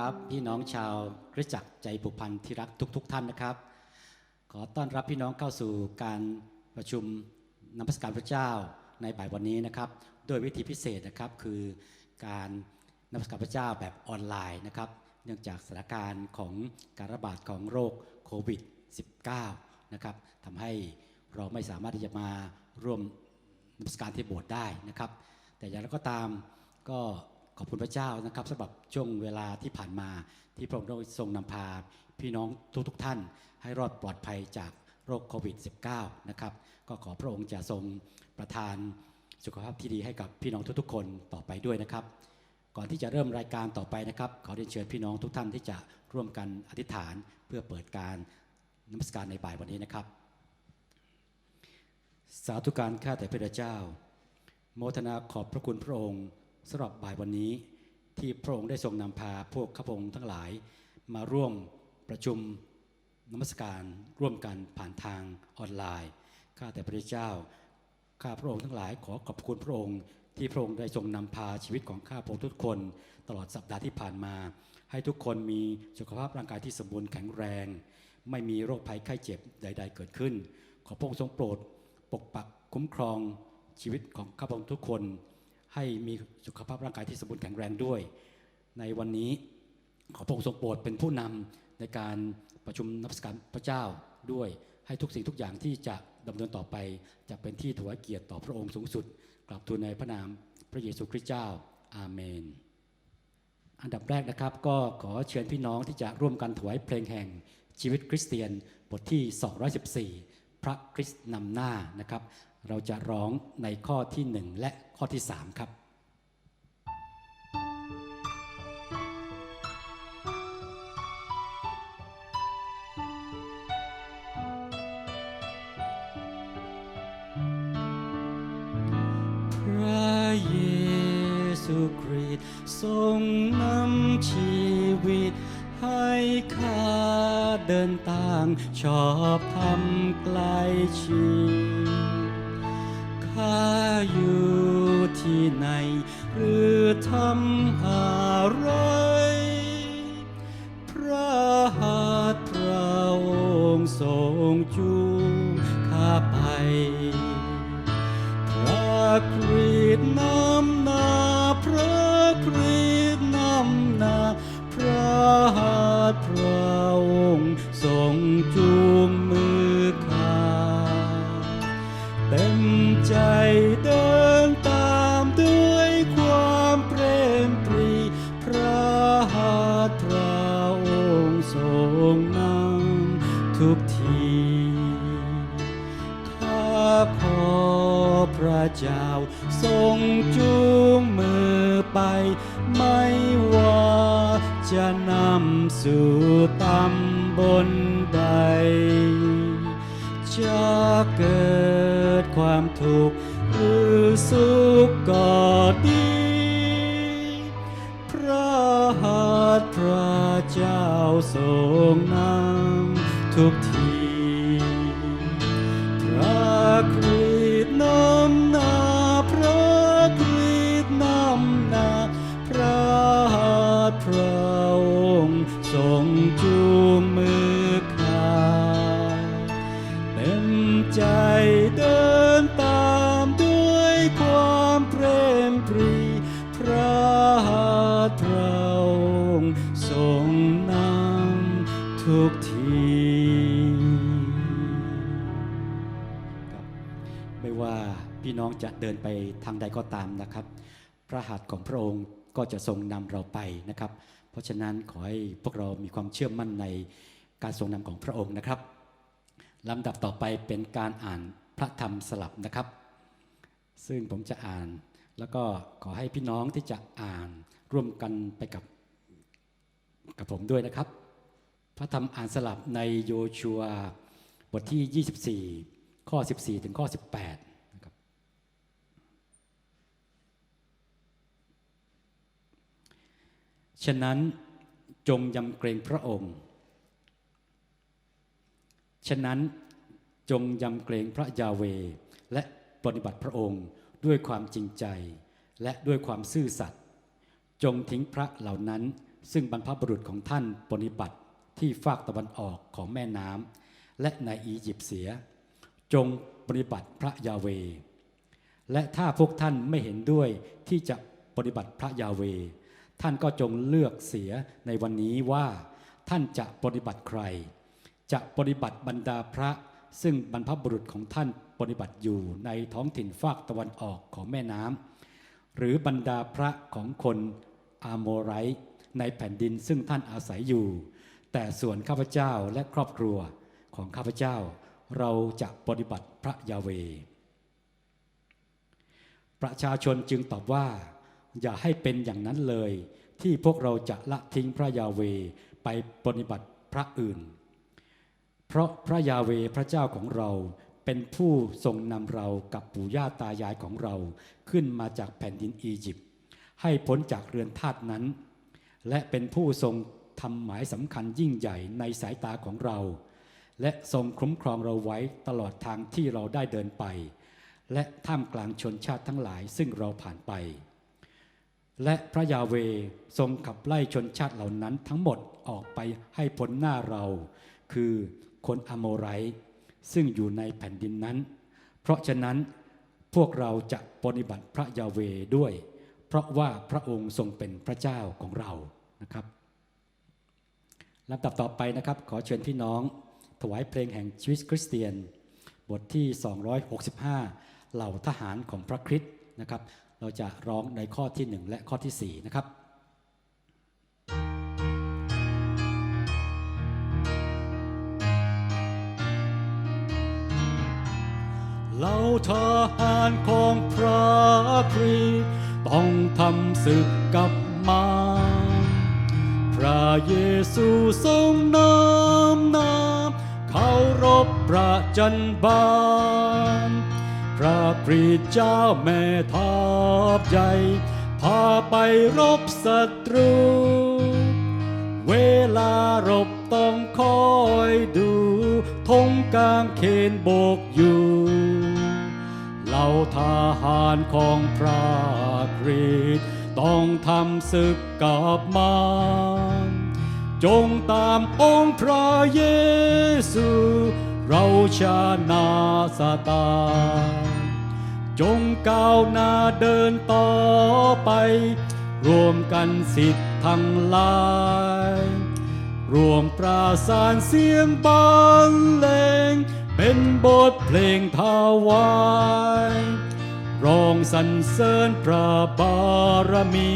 ครับ พี่น้องชาวคริสจักรใจผูกพันที่รักทุกๆท่านนะครับ ขอต้อนรับพี่น้องเข้าสู่การประชุมนมัสการพระเจ้าในบ่ายวันนี้นะครับโดยวิธีพิเศษนะครับคือการนมัสการพระเจ้าแบบออนไลน์นะครับ เนื่องจากสถานการณ์ของการระบาดของโรคโควิด -19 นะครับทำให้เราไม่สามารถที่จะมาร่วมนมัสการที่โบสถ์ได้นะครับ แต่อย่างไรก็ตามก็ ขอบคุณพระเจ้านะครับสำหรับช่วงเวลาที่ผ่านมา ที่พระองค์ได้ทรงนำพาพี่น้องทุกๆทท่าน ให้รอดปลอดภัยจากโรคโควิด -19 นะครับก็ขอพระองค์จะทรงประทานสุขภาพที่ดีให้กับพี่น้องทุกๆ คนต่อไปด้วยนะครับ ก่อนที่จะเริ่มรายการต่อไปนะครับ ขอเรียนเชิญพี่น้องทุกท่านที่จะร่วมกันอธิษฐานเพื่อเปิดการนมัสการในบ่ายวันนี้นะครับ สาธุการข้าแต่พระเจ้า โมทนาขอบพระคุณพระองค์ สำหรับบ่ายวันนี้ที่พระองค์ได้ทรงนำพาพวกข้าพงทั้งหลาย มาร่วมประชุมนมัสการร่วมกันผ่านทางออนไลน์ ข้าแต่พระเจ้า ข้าพระองค์ทั้งหลายขอขอบคุณพระองค์ ที่พระองค์ได้ทรงนำพาชีวิตของข้าพงค์ทุกคน ตลอดสัปดาห์ที่ผ่านมา ให้ทุกคนมีสุขภาพร่างกายที่สมบูรณ์แข็งแรง ไม่มีโรคภัยไข้เจ็บใด ๆ เกิดขึ้น ขอพระองค์ทรงโปรด ปกปักคุ้มครองชีวิตของข้าพเจ้าทุกคน ให้มีสุขภาพร่างกายที่สมบูรณ์แข็งแรงด้วย ในวันนี้ขอพระองค์ทรงโปรดเป็นผู้นำในการประชุมนับสการพระเจ้าด้วย ให้ทุกสิ่งทุกอย่างที่จะดำเนินต่อไป จะเป็นที่ถวายเกียรติต่อพระองค์สูงสุดกราบทูลในพระนามพระเยซูคริสต์เจ้าอาเมน อันดับแรกนะครับก็ขอเชิญพี่น้องที่จะร่วมกันถวายเพลงแห่งชีวิตคริสเตียนบทที่ 214 พระคริสต์นำหน้านะครับ เราจะร้องในข้อที่ 1 และข้อที่ 3 ครับพระเยซูคริสต์ทรงนำชีวิต ให้ข้าเดินตามชอบทำใกล้ชิ ข้าอยู่ที่ไหน หรือทำอะไร พระหัตถ์พระองค์ทรงจูงข้าไป กทีข้าขอพระเจ้าทรงจูงมือไป ไม่ว่าจะนำสู่ตำบลใด จะเกิดความทุกข์หรือสุขก็ดีพระหัตถ์พระเจ้าทรงนำ ทุกทีพระคริสต์นำนาพระคริสต์นำนาพระหัตถ์พระองค์ทรงจูงมือข้าเต็มใจเดินตามด้วยความเปรมปรีพระหัตถ์พระองค์ทรงนำทุกที พี่น้องจะเดินไปทางใดก็ตามนะครับ พระหัตถ์ของพระองค์ก็จะทรงนำเราไปนะครับ เพราะฉะนั้นขอให้พวกเรามีความเชื่อมั่นในการทรงนำของพระองค์นะครับลำดับต่อไปเป็นการอ่านพระธรรมสลับนะครับ ซึ่งผมจะอ่านแล้วก็ขอให้พี่น้องที่จะอ่านร่วมกันไปกับกับผมด้วยนะครับ พระธรรมอ่านสลับในโยชัวบทที่ 24 ข้อ 14 ถึงข้อ 18นะครับ ฉะนั้นจงยำเกรงพระองค์ ฉะนั้นจงยำเกรงพระยาเว และปฏิบัติพระองค์ด้วยความจริงใจ และด้วยความซื่อสัตย์จงทิ้งพระเหล่านั้น ซึ่งบรรพบุรุษของท่านปฏิบัติที่ฝากตะวันออกของแม่น้ำและในอียิปต์เสีย จงปฏิบัติพระยาเว และถ้าพวกท่านไม่เห็นด้วยที่จะปฏิบัติพระยาเว ท่านก็จงเลือกเสียในวันนี้ว่า ท่านจะปฏิบัติใคร จะปฏิบัติบรรดาพระ ซึ่งบรรพบุรุษของท่านปฏิบัติอยู่ในท้องถิ่นฝากตะวันออกของแม่น้ำหรือบรรดาพระของคนอาโมไรในแผ่นดินซึ่งท่านอาศัยอยู่ แต่ส่วนข้าพเจ้าและครอบครัวของข้าพเจ้า เราจะปฏิบัติพระยาเว ประชาชนจึงตอบว่า อย่าให้เป็นอย่างนั้นเลย ที่พวกเราจะละทิ้งพระยาเวไปปฏิบัติพระอื่น เพราะพระยาเวพระเจ้าของเราเป็นผู้ทรงนำเรากับปู่ย่าตายายของเราขึ้นมาจากแผ่นดินอียิปต์ให้พ้นจากเรือนทาสนั้น และเป็นผู้ทรงทำหมายสำคัญยิ่งใหญ่ในสายตาของเรา และทรงคุ้มครองเราไว้ตลอดทางที่เราได้เดินไป และท่ามกลางชนชาติทั้งหลายซึ่งเราผ่านไป และพระยาเวทรงขับไล่ชนชาติเหล่านั้นทั้งหมดออกไปให้พ้นหน้าเรา คือคนอโมไรซึ่งอยู่ในแผ่นดินนั้น เพราะฉะนั้นพวกเราจะปฏิบัติพระยาเวด้วย เพราะว่าพระองค์ทรงเป็นพระเจ้าของเรานะครับลำดับต่อไปนะครับ ขอเชิญพี่น้อง ถวายเพลงแห่งชีวิตคริสเตียน บทที่ 265 เหล่าทหารของพระคริสต์นะครับ เราจะร้องในข้อที่ 1 และข้อที่ 4 นะครับเหล่าทหารของพระคริตต้องทำศึกกับมารพระเยซูทรงนำนำเขารบประจันบาน ระคริสต์เจ้าแม่ทัพใหญ่พาไปรบศัตรู เวลารบต้องคอยดูธงกลางเขนโบกอยู่เหล่าทหารของพระคริสต์ต้องทำศึกกับมารจงตามองค์พระเยซู เราชนะซาตานจงก้าวหน้าเดินต่อไป รวมกันสิทธิ์ทั้งหลาย รวมปราสานเสียงบรรเลง เป็นบทเพลงถวายร้องสรรเสริญพระบารมี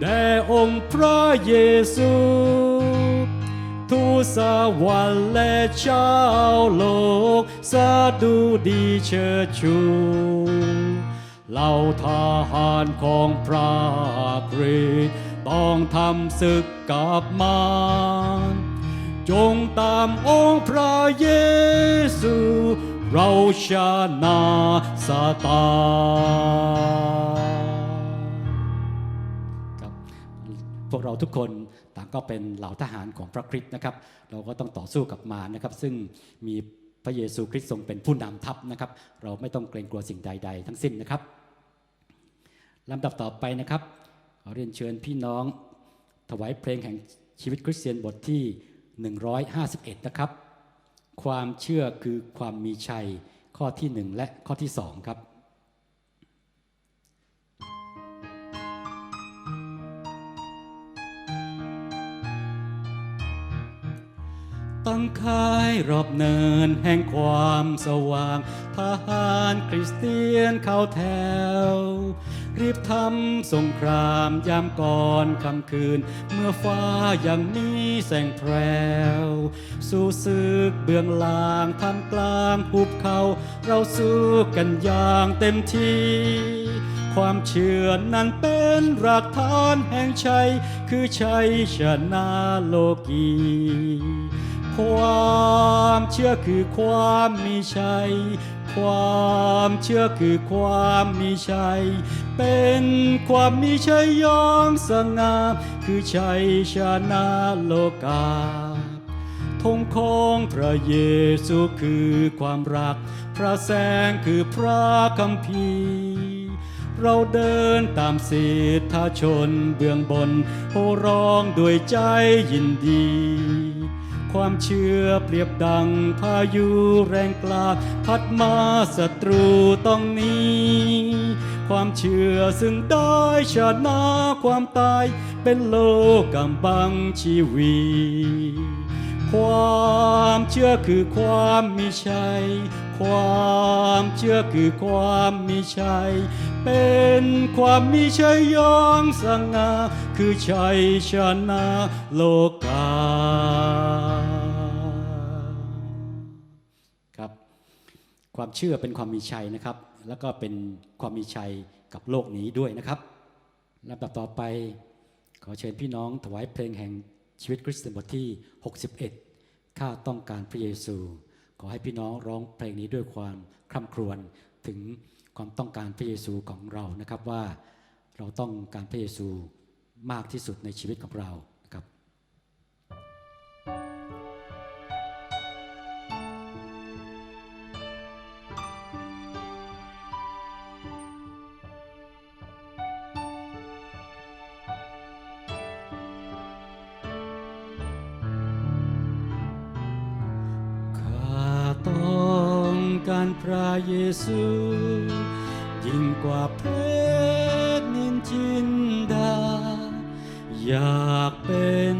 แด่องค์พระเยซู ทูสวรรค์และชาวโลกสาธุดีเชิดชูเหล่าทหารของพระคริตต้องทำศึกกับมารจงตามองค์พระเยซู เราชนะซาตานครับพวกเราทุกคน ก็เป็นเหล่าทหารของพระคริสต์นะครับ เราก็ต้องต่อสู้กับมารนะครับ ซึ่งมีพระเยซูคริสต์ทรงเป็นผู้นำทัพนะครับ เราไม่ต้องเกรงกลัวสิ่งใด ๆ ทั้งสิ้นนะครับลำดับต่อไปนะครับขอเรียนเชิญพี่น้องถวายเพลงแห่งชีวิตคริสเตียนบทที่ 151 นะครับ ความเชื่อคือความมีชัยข้อที่ 1 และข้อที่ 2 ครับ คายรอบเนินแห่งความสว่างทหารคริสเตียนเข้าแถว รีบทำสงครามยามก่อนค่ำคืน เมื่อฟ้ายังมีแสงแพรว สู้ศึกเบื้องล่างทำกลางหุบเขา เราสู้กันอย่างเต็มที่ความเชื่อนั้นเป็นรากฐานแห่งชัย คือชัยชนะโลกี ความเชื่อคือความมีชัย ความเชื่อคือความมีชัย เป็นความมีชัยยองสง่าคือชัยชนะโลกาธงของพระเยซูคือความรัก พระแสงคือพระคัมภีร์เราเดินตามสิทธาชนเบื้องบนโหร้องด้วยใจยินดี ความเชื่อเปรียบดังพายุแรงกล้าพัดมาศัตรูต้องหนี้ความเชื่อซึ่งได้ชนะความตาย เป็นโลกำบังชีวีความเชื่อคือความมีชัย ความเชื่อคือความมีชัย เป็นความมีชัยยองสง่าคือชัยชนะโลกา ความเชื่อเป็นความมีชัยนะครับ แล้วก็เป็นความมีชัยกับโลกนี้ด้วยนะครับลำดับต่อไป ขอเชิญพี่น้องถวายเพลงแห่งชีวิตคริสเตียนบทที่ 61 ข้าต้องการพระเยซู ขอให้พี่น้องร้องเพลงนี้ด้วยความคร่ำครวญถึงความต้องการพระเยซูของเรานะครับว่าเราต้องการพระเยซูมากที่สุดในชีวิตของเรา พระเยซูยิ่งกว่าเพชรนินจินดา อยากเป็น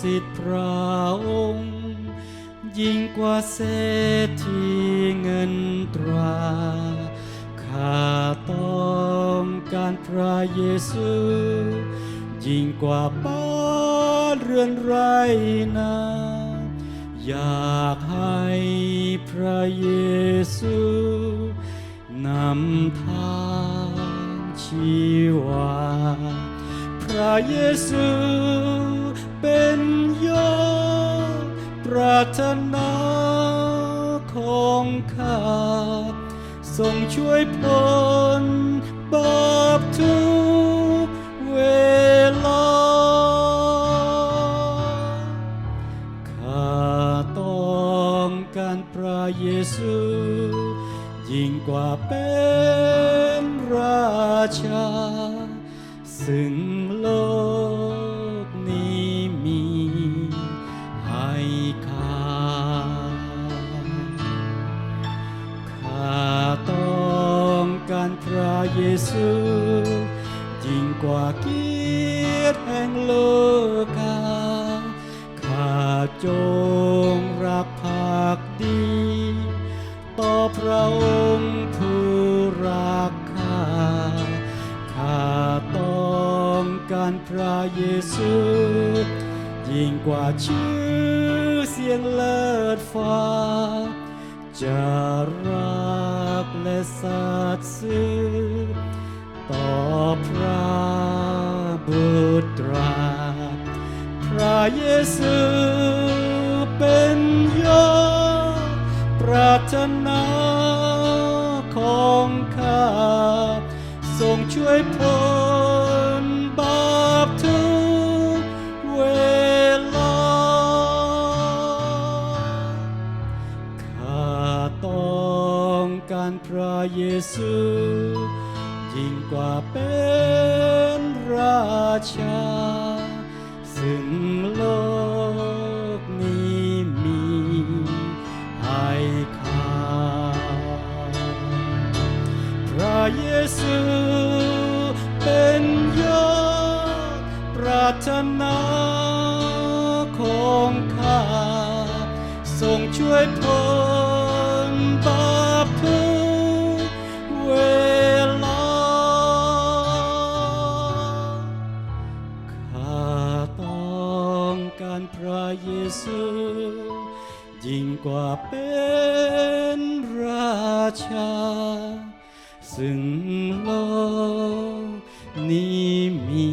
สิทธิพระองค์ ยิ่งกว่าเศรษฐีเงินตราข้าต้องการพระเยซู ยิ่งกว่าบ้านเรือนไรนาอยากให้ พระเยซูนำทางชีวา พระเยซูเป็นยอดปรารถนาของข้าทรงช่วยพ้นบาปทุก ซู ยิ่งกว่าเป็นราชา ซึ่งโลกนี้มีให้ข้าข้าต้องการพระเยซู ยิ่งกว่าเกียรติแห่งโลกาข้าจง เยซู ยิ่งกว่าชื่อเสียงเลิศฟ้า จะรักและสัตย์ซื่อต่อพระบุตราพระเยซูเป็นยอดปรารถนาของข้าทรงช่วยพ้น เยซูยิ่งกว่าเป็นราชา ซึ่งโลกนี้มีให้ข้าพระเยซูเป็นยอดปรารถนา ยิ่งกว่าเป็นราชา ซึ่งโลกนี้มี